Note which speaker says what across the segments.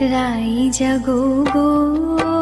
Speaker 1: রাই জাগো গো।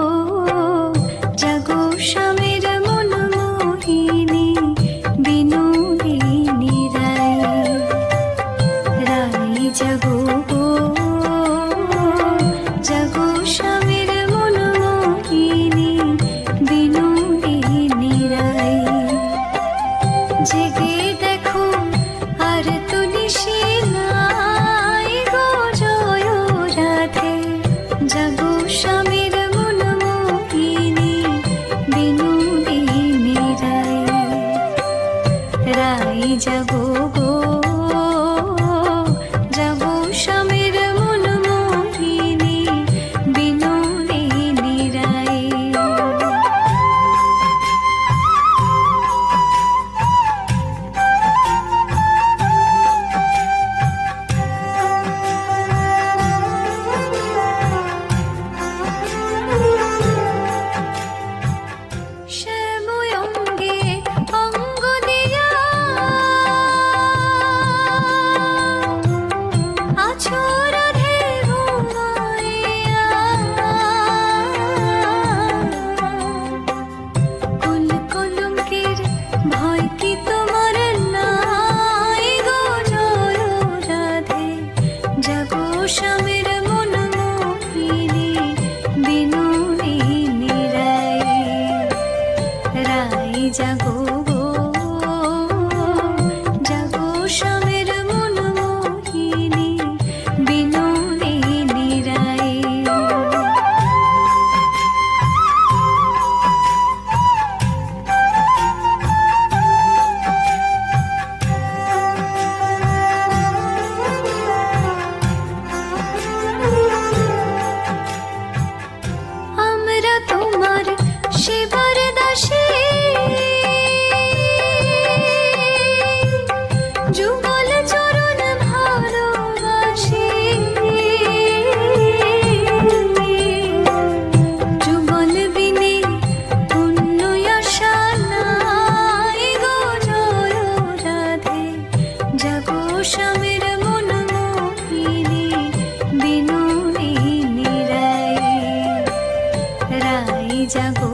Speaker 1: গো ভয় কি তোমার নাই গো জয় রাধে? জাগো স্বামীর মন মোহিনী বিনোদিনী রায় রায় জাগো গো, জাগো স্বামী 家